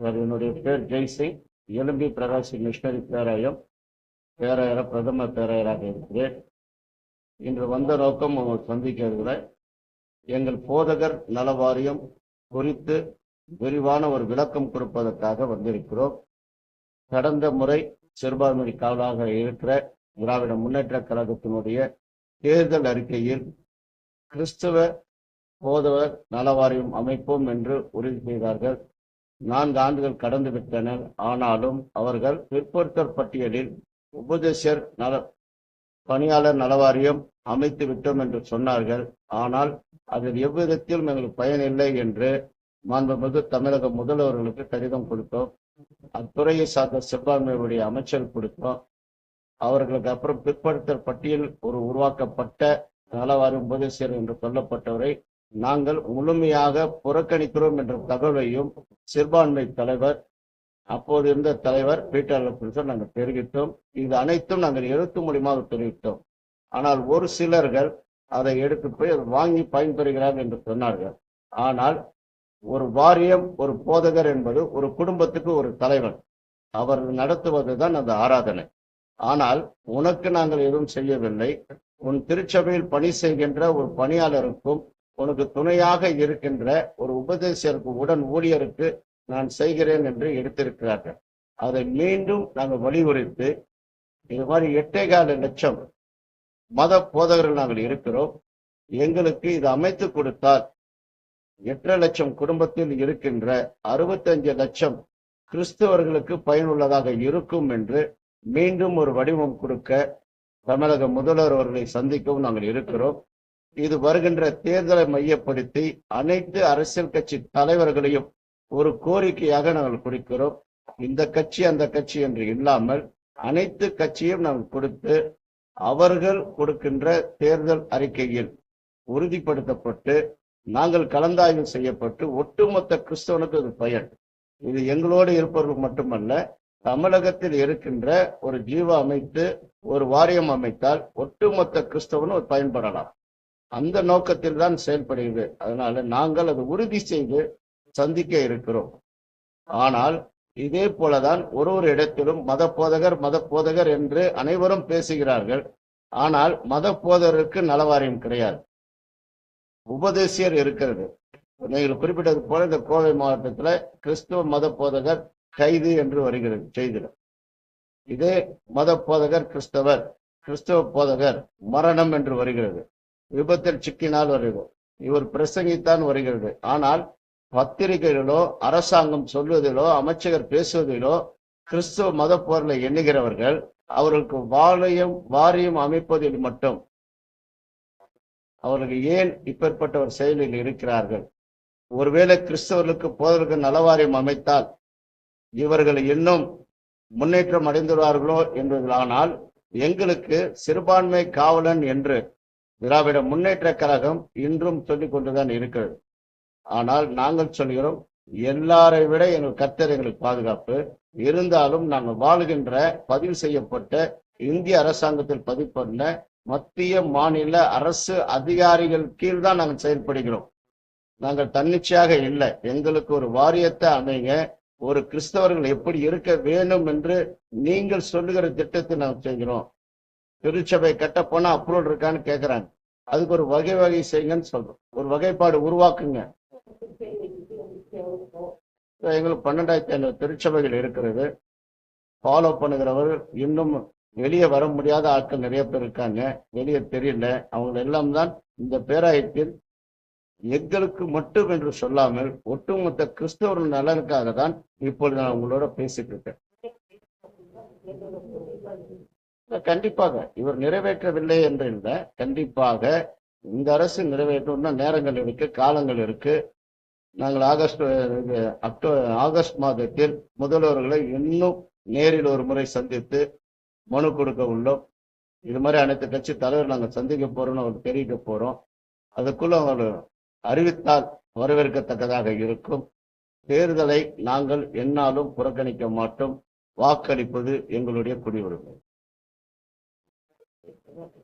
Sir, என்னுடைய பேர் ஜெய்சிங் எலும்பி பிரகாசி மிஷனரி பேராயம் பேராயர பிரதம பேராயராக இருக்கிறேன். இன்று வந்த நோக்கம் சந்திக்க இருக்கிறேன் எங்கள் போதகர் நல வாரியம் குறித்து விரிவான ஒரு விளக்கம் கொடுப்பதற்காக வந்திருக்கிறோம். கடந்த முறை சிறுபான்மை காவலாக இருக்கிற திராவிட முன்னேற்ற கழகத்தினுடைய தேர்தல் அறிக்கையில் கிறிஸ்தவ போதவர் நலவாரியம் அமைப்போம் என்று உறுதி செய்தார்கள். நான்கு ஆண்டுகள் கடந்து விட்டன ஆனாலும் அவர்கள் பிற்படுத்தர் பட்டியலில் உபதேசர் நல பணியாளர் நலவாரியம் அமைத்து விட்டோம் என்று சொன்னார்கள். ஆனால் அதில் எவ்விதத்திலும் எங்களுக்கு பயனில்லை என்று மாண்புமிகு தமிழக முதல்வர்களுக்கு கடிதம் கொடுத்தோம். அத்துறையை சார்ந்த சிறுபான்மையுடைய அமைச்சர் கொடுத்தோம். அவர்களுக்கு அப்புறம் பிற்படுத்தல் பட்டியல் ஒரு உருவாக்கப்பட்ட நலவாரியம் உபதேசர் என்று சொல்லப்பட்டவரை நாங்கள் முழுமையாக புறக்கணிக்கிறோம் என்ற தகவலையும் சிறுபான்மை தலைவர் அப்போது இருந்த தலைவர் பீட்டர் பிரிசன் நாங்கள் தெரிவித்தோம். இது அனைத்தும் நாங்கள் எழுத்து மூலியமாக தெரிவித்தோம். ஆனால் ஒரு சிலர்கள் அதை எடுத்து போய் அதை வாங்கி பயன்பெறுகிறார்கள் என்று சொன்னார்கள். ஆனால் ஒரு வாரியம் ஒரு போதகர் என்பது ஒரு குடும்பத்துக்கு ஒரு தலைவர் அவர் நடத்துவதுதான் அந்த ஆராதனை. ஆனால் உனக்கு நாங்கள் எதுவும் செய்யவில்லை. உன் திருச்சபையில் பணி செய்கின்ற ஒரு பணியாளருக்கும் உனக்கு துணையாக இருக்கின்ற ஒரு உபதேசருக்கு உடன் ஊழியருக்கு நான் செய்கிறேன் என்று எடுத்திருக்கிறார்கள். அதை மீண்டும் நாங்கள் வலியுறுத்து இது மாதிரி எட்டே கால லட்சம் மத போதகர்கள் நாங்கள் இருக்கிறோம். எங்களுக்கு இது அமைத்து கொடுத்தால் எட்டரை லட்சம் குடும்பத்தில் இருக்கின்ற அறுபத்தஞ்சு லட்சம் கிறிஸ்தவர்களுக்கு பயனுள்ளதாக இருக்கும் என்று மீண்டும் ஒரு வடிவம் கொடுக்க தமிழக முதல்வர் அவர்களை சந்திக்கவும் நாங்கள் இருக்கிறோம். இது வருகின்ற தேர்தலை மையப்படுத்தி அனைத்து அரசியல் கட்சி தலைவர்களையும் ஒரு கோரிக்கையாக நாங்கள் கொடுக்கிறோம் இந்த கட்சி அந்த கட்சி என்று இல்லாமல் அனைத்து கட்சியும் நாங்கள் கொடுத்து அவர்கள் கொடுக்கின்ற தேர்தல் அறிக்கையில் உறுதிப்படுத்தப்பட்டு நாங்கள் கலந்தாய்வு செய்யப்பட்டு ஒட்டுமொத்த கிறிஸ்தவனுக்கு இது பயன். இது எங்களோடு இருப்பவர்கள் மட்டுமல்ல தமிழகத்தில் இருக்கின்ற ஒரு ஜீவ அமைத்து ஒரு வாரியம் அமைத்தால் ஒட்டுமொத்த கிறிஸ்தவனும் பயன்படலாம். அந்த நோக்கத்தில் தான் செயல்படுகிறது. அதனால நாங்கள் அது உறுதி செய்து சந்திக்க இருக்கிறோம். ஆனால் இதே போலதான் ஒரு ஒரு இடத்திலும் மத போதகர் மத போதகர் என்று அனைவரும் பேசுகிறார்கள். ஆனால் மத போதகருக்கு நலவாரியம் கிடையாது. உபதேசியர் இருக்கிறது. நீங்கள் குறிப்பிட்டது போல இந்த கோவை மாவட்டத்துல கிறிஸ்துவ மத போதகர் கைது என்று வருகிறது செய்தில இதே மத போதகர் கிறிஸ்தவர் கிறிஸ்தவ போதகர் மரணம் என்று வருகிறது. விபத்தில் சிக்கினால் வருகிறோம் இவர் பிரசங்கித்தான் வருகிறது. ஆனால் பத்திரிகைகளிலோ அரசாங்கம் சொல்வதிலோ அமைச்சகர் பேசுவதிலோ கிறிஸ்துவ மத போர்ல எண்ணுகிறவர்கள் அவர்களுக்கு வாரியம் வாரியம் அமைப்பதில் மட்டும். அவர்கள் ஏன் இப்பேற்பட்ட ஒரு செயலில் இருக்கிறார்கள்? ஒருவேளை கிறிஸ்தவர்களுக்கு போதற்கு நலவாரியம் அமைத்தால் இவர்கள் இன்னும் முன்னேற்றம் அடைந்துள்ளார்களோ என்பதானால் எங்களுக்கு சிறுபான்மை காவலன் என்று திராவிட முன்னேற்ற கழகம் இன்றும் சொல்லிக் கொண்டுதான் இருக்கிறது. ஆனால் நாங்கள் சொல்கிறோம் எல்லாரை விட எங்கள் கர்த்தர் எங்களுக்கு பாதுகாப்பு. இருந்தாலும் நாங்கள் வாழுகின்ற பதிவு செய்யப்பட்ட இந்திய அரசாங்கத்தில் பதிவு பண்ண மத்திய மாநில அரசு அதிகாரிகள் கீழ் தான் நாங்கள் செயல்படுகிறோம். நாங்கள் தன்னிச்சையாக இல்லை. எங்களுக்கு ஒரு வாரியத்தை அமைங்க ஒரு கிறிஸ்தவர்கள் எப்படி இருக்க வேண்டும் என்று நீங்கள் சொல்லுகிற திட்டத்தை நாங்கள் செய்கிறோம். திருச்சபை கட்ட போனா அப்ரூவல் இருக்கான்னு கேக்குறாங்க. அதுக்கு ஒரு வகை வகை செய்யுங்கன்னு சொல்றோம். ஒரு வகைப்பாடு உருவாக்குங்க. எங்களுக்கு பன்னெண்டாயிரத்தி ஐநூறு திருச்சபைகள் இருக்கிறது. ஃபாலோ பண்ணுகிறவர் இன்னும் வெளியே வர முடியாத ஆட்கள் நிறைய பேர் இருக்காங்க. வெளியே தெரியல. அவங்க எல்லாம் தான் இந்த பேராயத்தில் எங்களுக்கு மட்டும் என்று சொல்லாமல் ஒட்டுமொத்த கிறிஸ்தவர்கள் நலனுக்காக தான் இப்பொழுது நான் உங்களோட பேசிட்டு இருக்கேன். கண்டிப்பாக இவர் நிறைவேற்றவில்லை என்று இல்லை. கண்டிப்பாக இந்த அரசு நிறைவேற்றணும்னா நேரங்கள் இருக்கு காலங்கள் இருக்கு. நாங்கள் ஆகஸ்ட் அக்டோ ஆகஸ்ட் மாதத்தில் முதல்வர்களை இன்னும் நேரில் ஒரு முறை சந்தித்து மனு கொடுக்க உள்ளோம். இது மாதிரி அனைத்து கட்சி தலைவர் நாங்கள் சந்திக்க போறோம்னு அவர் தெரிவிக்க போறோம். அதுக்குள்ள அவர் அறிவித்தால் வரவேற்கத்தக்கதாக இருக்கும். தேர்தலை நாங்கள் என்னாலும் புறக்கணிக்க மாட்டோம். வாக்களிப்பது எங்களுடைய குடியுரிமை. Thank you.